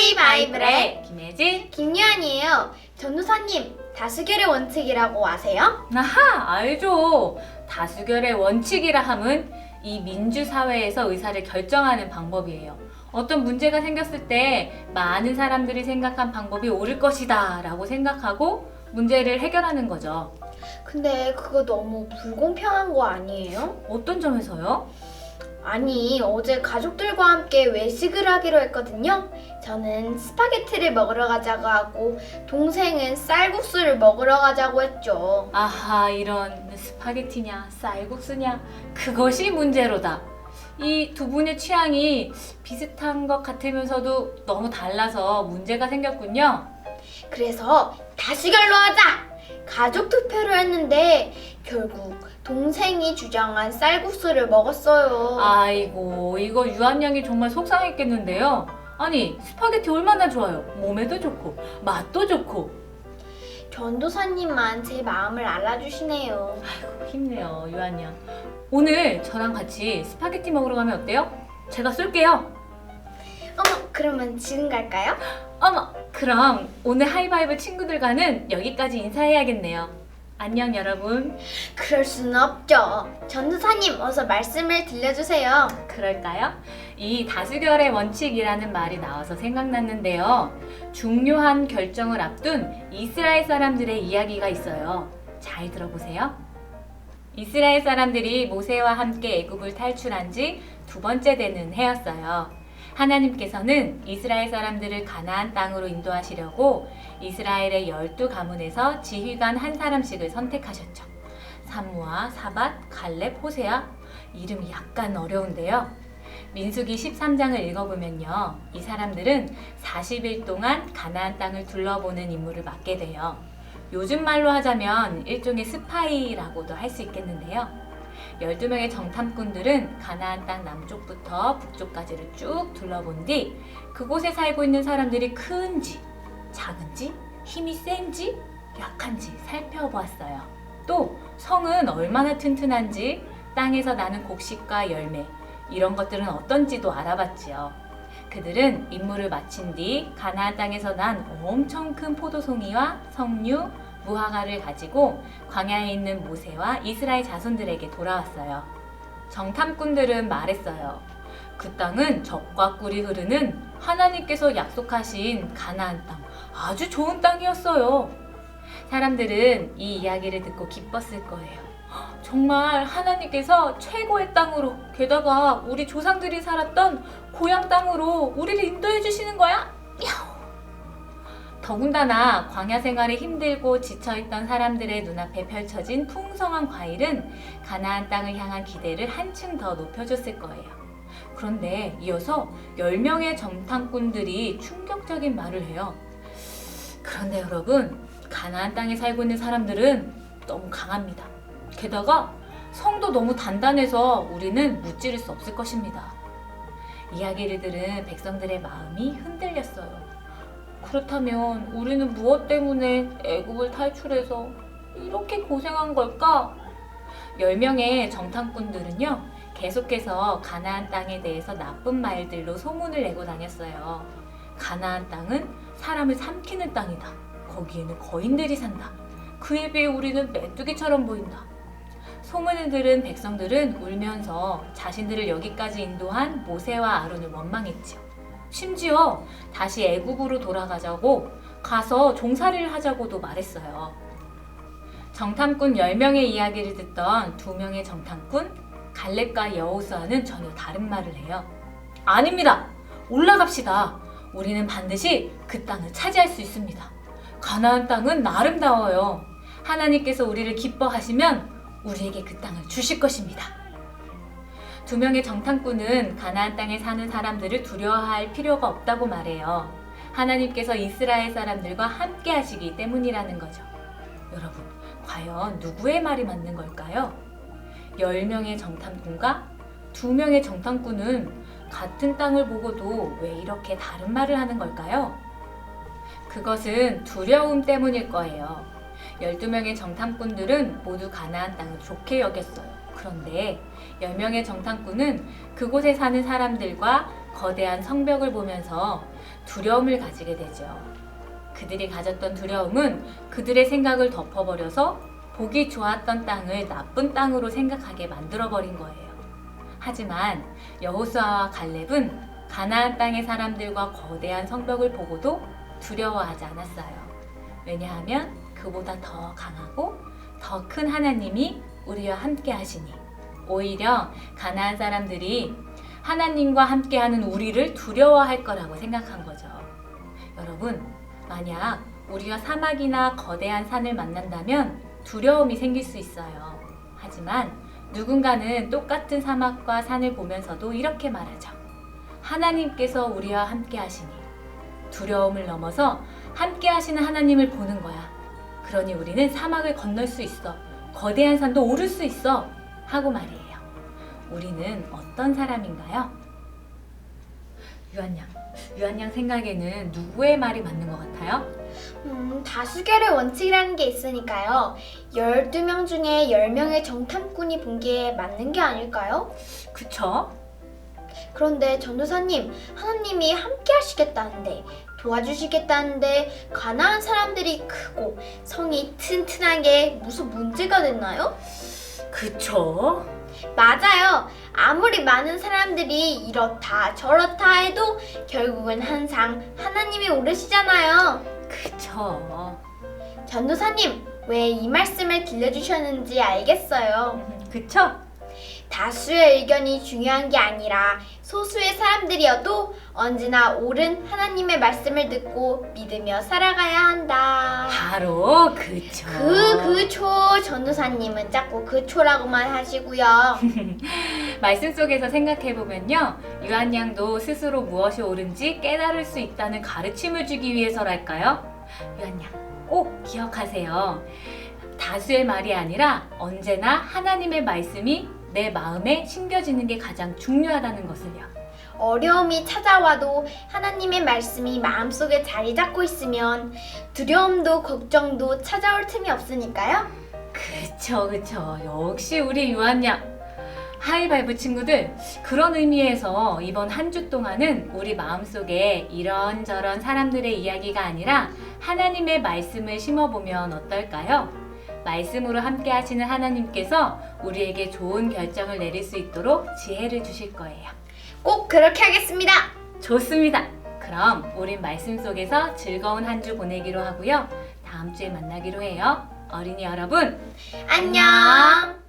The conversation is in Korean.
하이바이블의 김혜진 김유한이에요. 전도사님, 다수결의 원칙이라고 아세요? 아하 알죠 다수결의 원칙이라 함은 이 민주사회에서 의사를 결정하는 방법이에요 어떤 문제가 생겼을 때 많은 사람들이 생각한 방법이 옳을 것이다 라고 생각하고 문제를 해결하는 거죠 근데 그거 너무 불공평한 거 아니에요? 어떤 점에서요? 아니, 어제 가족들과 함께 외식을 하기로 했거든요. 저는 스파게티를 먹으러 가자고 하고, 동생은 쌀국수를 먹으러 가자고 했죠. 아하 이런 스파게티냐 쌀국수냐 그것이 문제로다 이 두 분의 취향이 비슷한 것 같으면서도 너무 달라서 문제가 생겼군요 그래서 다수결로 하자! 가족 투표를 했는데, 결국 동생이 주장한 쌀국수를 먹었어요. 아이고 이거 유한양이 정말 속상했겠는데요 아니 스파게티 얼마나 좋아요 몸에도 좋고 맛도 좋고 전도사님만 제 마음을 알아주시네요. 아이고 힘내요 유한양 오늘 저랑 같이 스파게티 먹으러 가면 어때요? 제가 쏠게요 어머, 그러면 지금 갈까요? 어머 그럼 오늘 하이바이브 친구들과는 여기까지 인사해야겠네요 안녕 여러분 그럴 수는 없죠. 전도사님, 어서 말씀을 들려주세요. 그럴까요? 이 다수결의 원칙이라는 말이 나와서 생각났는데요. 중요한 결정을 앞둔 이스라엘 사람들의 이야기가 있어요. 잘 들어보세요. 이스라엘 사람들이 모세와 함께 애굽을 탈출한 지 두 번째 되는 해였어요. 하나님께서는 이스라엘 사람들을 가나안 땅으로 인도하시려고 이스라엘의 열두 가문에서 지휘관 한 사람씩을 선택하셨죠. 사무아, 사밧, 갈렙, 호세아 이름이 약간 어려운데요. 민수기 13장을 읽어보면요. 이 사람들은 40일 동안 가나안 땅을 둘러보는 임무를 맡게 돼요. 요즘 말로 하자면 일종의 스파이라고도 할 수 있겠는데요. 12명의 정탐꾼들은 가나안 땅 남쪽부터 북쪽까지를 쭉 둘러본 뒤 그곳에 살고 있는 사람들이 큰지, 작은지, 힘이 센지, 약한지 살펴보았어요. 또 성은 얼마나 튼튼한지, 땅에서 나는 곡식과 열매, 이런 것들은 어떤지도 알아봤지요. 그들은 임무를 마친 뒤 가나안 땅에서 난 엄청 큰 포도송이와 석류, 무화과를 가지고 광야에 있는 모세와 이스라엘 자손들에게 돌아왔어요. 정탐꾼들은 말했어요. 그 땅은 적과 꿀이 흐르는 하나님께서 약속하신 가나안 땅, 아주 좋은 땅이었어요. 사람들은 이 이야기를 듣고 기뻤을 거예요. 정말 하나님께서 최고의 땅으로, 게다가 우리 조상들이 살았던 고향 땅으로 우리를 인도해 주시는 거야? 더군다나 광야 생활에 힘들고 지쳐있던 사람들의 눈앞에 펼쳐진 풍성한 과일은 가나안 땅을 향한 기대를 한층 더 높여줬을 거예요. 그런데 이어서 10명의 정탐꾼들이 충격적인 말을 해요. 그런데 여러분, 가나안 땅에 살고 있는 사람들은 너무 강합니다. 게다가 성도 너무 단단해서 우리는 무찌를 수 없을 것입니다. 이야기를 들은 백성들의 마음이 흔들렸어요. 그렇다면 우리는 무엇 때문에 애굽을 탈출해서 이렇게 고생한 걸까? 10명의 정탐꾼들은요, 계속해서 가나안 땅에 대해서 나쁜 말들로 소문을 내고 다녔어요. 가나안 땅은 사람을 삼키는 땅이다. 거기에는 거인들이 산다. 그에 비해 우리는 메뚜기처럼 보인다. 소문을 들은 백성들은 울면서 자신들을 여기까지 인도한 모세와 아론을 원망했지요. 심지어 다시 애굽으로 돌아가자고 가서 종살이를 하자고도 말했어요. 정탐꾼 10명의 이야기를 듣던 두 명의 정탐꾼 갈렙과 여호수아는 전혀 다른 말을 해요. 아닙니다. 올라갑시다. 우리는 반드시 그 땅을 차지할 수 있습니다. 가나안 땅은 아름다워요. 하나님께서 우리를 기뻐하시면 우리에게 그 땅을 주실 것입니다. 두 명의 정탐꾼은 가나안 땅에 사는 사람들을 두려워할 필요가 없다고 말해요. 하나님께서 이스라엘 사람들과 함께 하시기 때문이라는 거죠. 여러분, 과연 누구의 말이 맞는 걸까요? 10명의 정탐꾼과 2명의 정탐꾼은 같은 땅을 보고도 왜 이렇게 다른 말을 하는 걸까요? 그것은 두려움 때문일 거예요. 12명의 정탐꾼들은 모두 가나안 땅을 좋게 여겼어요. 그런데 10명의 정탐꾼은 그곳에 사는 사람들과 거대한 성벽을 보면서 두려움을 가지게 되죠. 그들이 가졌던 두려움은 그들의 생각을 덮어버려서 보기 좋았던 땅을 나쁜 땅으로 생각하게 만들어버린 거예요. 하지만 여호수아와 갈렙은 가나안 땅의 사람들과 거대한 성벽을 보고도 두려워하지 않았어요. 왜냐하면 그보다 더 강하고 더 큰 하나님이 우리와 함께 하시니 오히려 가나안 사람들이 하나님과 함께하는 우리를 두려워할 거라고 생각한 거죠. 여러분, 만약 우리가 사막이나 거대한 산을 만난다면 두려움이 생길 수 있어요. 하지만 누군가는 똑같은 사막과 산을 보면서도 이렇게 말하죠. 하나님께서 우리와 함께 하시니 두려움을 넘어서 함께 하시는 하나님을 보는 거야. 그러니 우리는 사막을 건널 수 있어. 거대한 산도 오를 수 있어. 하고 말이에요. 우리는 어떤 사람인가요? 유한양, 유한양 생각에는 누구의 말이 맞는 것 같아요? 음, 다수결의 원칙이라는 게 있으니까요. 12명 중에 10명의 정탐꾼이 본 게 맞는 게 아닐까요? 그쵸? 그런데 전도사님, 하나님이 함께 하시겠다는데, 도와주시겠다는데, 가나안 사람들이 크고 성이 튼튼하게 무슨 문제가 됐나요? 그쵸? 맞아요. 아무리 많은 사람들이 이렇다 저렇다 해도 결국은 항상 하나님이 오르시잖아요. 그쵸? 전도사님, 왜 이 말씀을 들려주셨는지 알겠어요. 그쵸? 다수의 의견이 중요한 게 아니라 소수의 사람들이어도 언제나 옳은 하나님의 말씀을 듣고 믿으며 살아가야 한다. 바로 그쵸? 그, 그 초, 전도사님은 자꾸 그 초라고만 하시고요. 말씀 속에서 생각해보면요. 유한 양도 스스로 무엇이 옳은지 깨달을 수 있다는 가르침을 주기 위해서랄까요? 유한 양, 꼭 기억하세요. 다수의 말이 아니라 언제나 하나님의 말씀이 내 마음에 심겨지는 게 가장 중요하다는 것을요. 어려움이 찾아와도 하나님의 말씀이 마음속에 자리 잡고 있으면 두려움도 걱정도 찾아올 틈이 없으니까요. 그쵸, 그쵸. 역시 우리 유한양. 하이바이브 친구들, 그런 의미에서 이번 한 주 동안은 우리 마음속에 이런저런 사람들의 이야기가 아니라 하나님의 말씀을 심어보면 어떨까요? 말씀으로 함께 하시는 하나님께서 우리에게 좋은 결정을 내릴 수 있도록 지혜를 주실 거예요. 꼭 그렇게 하겠습니다. 좋습니다. 그럼 우린 말씀 속에서 즐거운 한 주 보내기로 하고요. 다음 주에 만나기로 해요. 어린이 여러분, 안녕.